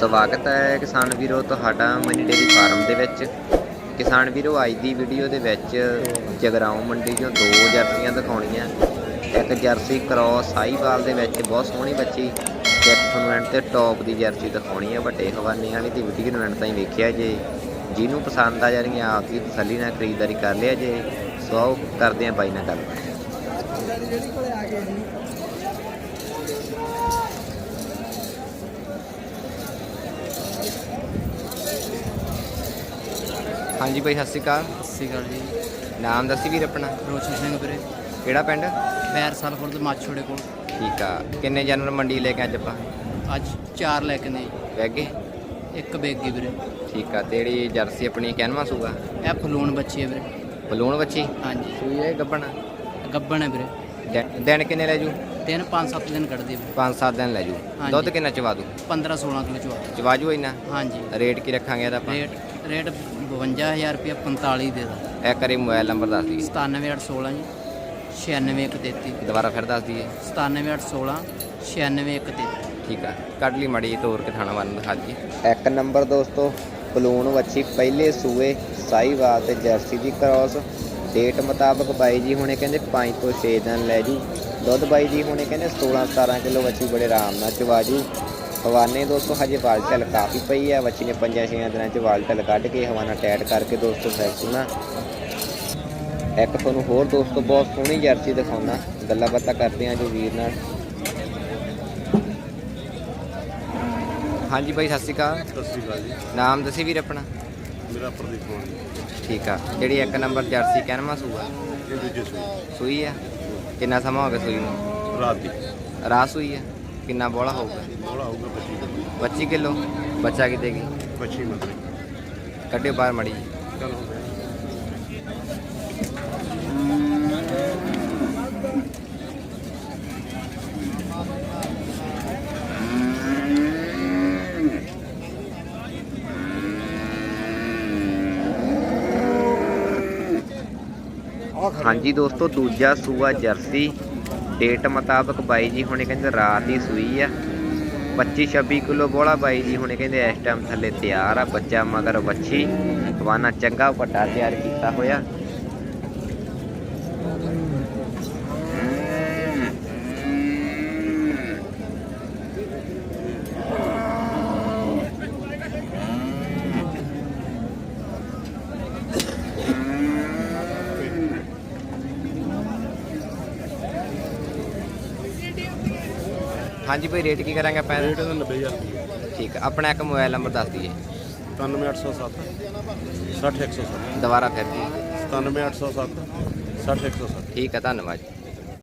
ਸਵਾਗਤ ਹੈ ਕਿਸਾਨ ਵੀਰੋ, ਤੁਹਾਡਾ ਮਨੀ ਡੇਰੀ ਫਾਰਮ ਦੇ ਵਿੱਚ। ਕਿਸਾਨ ਵੀਰੋ, ਅੱਜ ਦੀ ਵੀਡੀਓ ਦੇ ਵਿੱਚ ਜਗਰਾਉਂ ਮੰਡੀ ਚੋਂ ਦੋ ਜਰਸੀਆਂ ਦਿਖਾਉਣੀਆਂ। ਇੱਕ ਜਰਸੀ ਕ੍ਰੋਸ ਸਾਈਵਾਲ ਦੇ ਵਿੱਚ, ਬਹੁਤ ਸੋਹਣੀ ਬੱਚੀ। ਤੇ ਇੱਕ ਤੁਹਾਨੂੰ ਐਂਡ ਤੇ ਟੌਪ ਦੀ ਜਰਸੀ ਦਿਖਾਉਣੀ ਹੈ ਵੱਡੇ ਹਵਾਨੇ ਵਾਲੀ ਦੀ ਵੀਡੀਓ ਨੂੰ ਐਂਡ ਤਾਈਂ ਵੇਖਿਆ ਜੇ। ਜਿਹਨੂੰ ਪਸੰਦ ਆ ਜਾਣਗੀਆਂ ਆਪ ਦੀ ਤਸੱਲੀ ਨਾਲ ਖਰੀਦਦਾਰੀ ਕਰ ਲਿਆ ਜੇ। ਸੋ ਕਰਦੇ ਹਾਂ ਬਾਈ ਨਾਲ ਗੱਲਬਾਤ ਹਾਂਜੀ ਬਾਈ ਸਤਿ ਸ਼੍ਰੀ ਅਕਾਲ। ਸਤਿ ਸ਼੍ਰੀ ਅਕਾਲ ਜੀ। ਨਾਮ ਦੱਸੀ ਵੀਰ ਆਪਣਾ? ਰੋਸ਼ਨ ਸਿੰਘ ਵੀਰੇ। ਕਿਹੜਾ ਪਿੰਡ? ਬੈਰ ਸਾਲਪੁਰ ਦੇ ਮਾਛੋੜੇ ਕੋਲ। ਠੀਕ ਆ। ਕਿੰਨੇ ਜਾਨਵਰ ਮੰਡੀ ਲੈ ਕੇ ਅੱਜ ਆਪਾਂ? ਅੱਜ ਚਾਰ ਲੈ ਕੇ ਨੇ। ਵੈਗੇ ਇੱਕ ਬੇਗੀ ਵੀਰੇ। ਠੀਕ ਆ। ਤੇ ਜਿਹੜੀ ਜਰਸੀ ਆਪਣੀ ਕੈਨਵਾ ਸੂਗਾ? ਇਹ ਫਲੂਣ ਬੱਚੀ ਹੈ ਵੀਰੇ। ਬਲੂਨ ਬੱਚੀ? ਹਾਂਜੀ। ਸੂਈ ਹੈ ਗੱਬਣ? ਗੱਬਣ ਹੈ ਵੀਰੇ। ਦਿਨ- ਦਿਨ ਕਿੰਨੇ ਲੈ ਜੂ? ਤਿੰਨ ਪੰਜ ਸੱਤ ਦਿਨ ਕੱਢਦੀ ਵੀਰੇ। 5-7 ਦਿਨ ਲੈ ਜੂ। ਹਾਂਜੀ। ਦੁੱਧ ਕਿੰਨਾ ਚਵਾ ਦੂ? 15 16 ਕਿਲੋ ਚਵਾ ਚਵਾ ਜੂ ਇੰਨਾ? ਹਾਂਜੀ। ਰੇਟ ਕੀ ਰੱਖਾਂਗੇ ਇਹਦਾ ਆਪਾਂ? ਰੇਟ ਰੇਟ 52000 ਰੁਪਏ 45 ਦੇ ਦਾ। ਇਹ ਕਰੀ ਮੋਬਾਈਲ ਨੰਬਰ ਦੱਸ ਦਈਏ। 97816 ਜੀ 96133 ਦੁਬਾਰਾ ਫਿਰ ਦੱਸ ਦਈਏ। 97816 96133 ਠੀਕ ਆ। ਕੱਢ ਲਈ ਮੜੀ ਤੋਰ ਕੇ ਥਾਣਾ ਵੱਲ ਦਿਖਾ ਦਈਏ। ਇੱਕ ਨੰਬਰ ਦੋਸਤੋ ਬਲੂਨ ਵੱਛੀ ਪਹਿਲੇ ਸੂਏ ਸਾਈਵਾਲ ਤੇ ਜਰਸੀ ਦੀ ਕ੍ਰਾਸ ਡੇਟ ਮੁਤਾਬਕ ਬਾਈ ਜੀ ਹੁਣੇ ਕਹਿੰਦੇ 5 ਤੋਂ 6 ਦਿਨ ਲੈ ਜੂ। ਦੁੱਧ ਬਾਈ ਜੀ ਹੁਣੇ ਕਹਿੰਦੇ 16 17 ਕਿਲੋ ਵੱਛੀ ਬੜੇ ਆਰਾਮ ਨਾਲ ਚਵਾ ਜੂ। ਹਵਾਨੇ ਦੋਸਤੋ ਹਜੇ ਵਾਲ ਢਲ ਕਾਫੀ ਪਈ ਹੈ ਵੱਛੀ ਨੇ 5-6 ਦਿਨਾਂ ਚ ਵਾਲ ਢਲ ਕੱਢ ਕੇ ਹਵਾਨਾ ਟੈਟ ਕਰਕੇ ਦੋਸਤੋ ਫਿਰ ਸੁਣਾ ਇੱਕ ਤੁਹਾਨੂੰ ਹੋਰ ਦੋਸਤੋ ਬਹੁਤ ਸੋਹਣੀ ਜਰਸੀ ਦਿਖਾਉਣਾ। ਗੱਲਾਂ ਬਾਤਾਂ ਕਰਦੇ ਆ ਜੋ ਵੀਰ ਨਾਲ। ਹਾਂਜੀ ਬਾਈ ਸਤਿ ਸ਼੍ਰੀ ਅਕਾਲ। ਸਤਿ ਸ਼੍ਰੀ ਅਕਾਲ ਜੀ। ਨਾਮ ਦੱਸੀ ਵੀਰ ਆਪਣਾ? ਮੇਰਾ ਪ੍ਰਦੀਪ ਕੁਮਾਰ ਜੀ। ਠੀਕ ਆ। ਜਿਹੜੀ ਇੱਕ ਨੰਬਰ ਜਰਸੀ ਕਹਿਣਵਾ ਸੂਆ ਇਹ ਦੂਜੇ ਸੂਈ ਸੂਈ ਆ? ਕਿੰਨਾ ਸਮਾਂ ਹੋ ਗਿਆ ਸੂਈ ਨੂੰ? ਰਾਤ ਦੀ ਰਾਤ ਸੂਈ ਆ? ਕਿੰਨਾ ਬੋਲਾ ਹੋਊਗਾ? ਬੋਲਾ ਹੋਊਗਾ 25 25 ਕਿਲੋ? ਬੱਚਾ ਕੀ ਦੇਗੀ 25 ਮਤਲਬ ਕੱਢਿਓ ਬਾਹਰ ਮੜੀ ਚੱਲ ਹੋ ਗਿਆ। ਹਾਂਜੀ ਦੋਸਤੋ ਦੂਜਾ ਸੂਆ ਜਰਸੀ। ਡੇਟ ਮੁਤਾਬਕ ਬਾਈ ਜੀ ਹੁਣੇ ਕਹਿੰਦੇ ਰਾਤ ਹੀ ਸੂਈ ਆ। 25 26 ਕਿਲੋ ਬੋਲਾ ਬਾਈ ਜੀ ਹੁਣੇ ਕਹਿੰਦੇ ਇਸ ਟਾਈਮ ਥੱਲੇ ਤਿਆਰ ਆ ਬੱਚਾ ਮਗਰ ਵੱਛੀ। ਹਵਾਨਾ ਚੰਗਾ ਵੱਡਾ ਤਿਆਰ ਕੀਤਾ ਹੋਇਆ। ਹਾਂਜੀ ਭਾਈ ਰੇਟ ਕੀ ਕਰਾਂਗੇ ਆਪਾਂ ਰੇਟ ਇਹਦਾ? ਇਹਦਾ 90000 ਰੁਪਏ ਠੀਕ ਆ ਆਪਣਾ ਇੱਕ ਮੋਬਾਈਲ ਨੰਬਰ ਦੱਸ ਦਈਏ। 97807 60107 ਦੁਬਾਰਾ ਫਿਰ ਜੀ। 97807 60107 ਠੀਕ ਆ ਧੰਨਵਾਦ ਜੀ।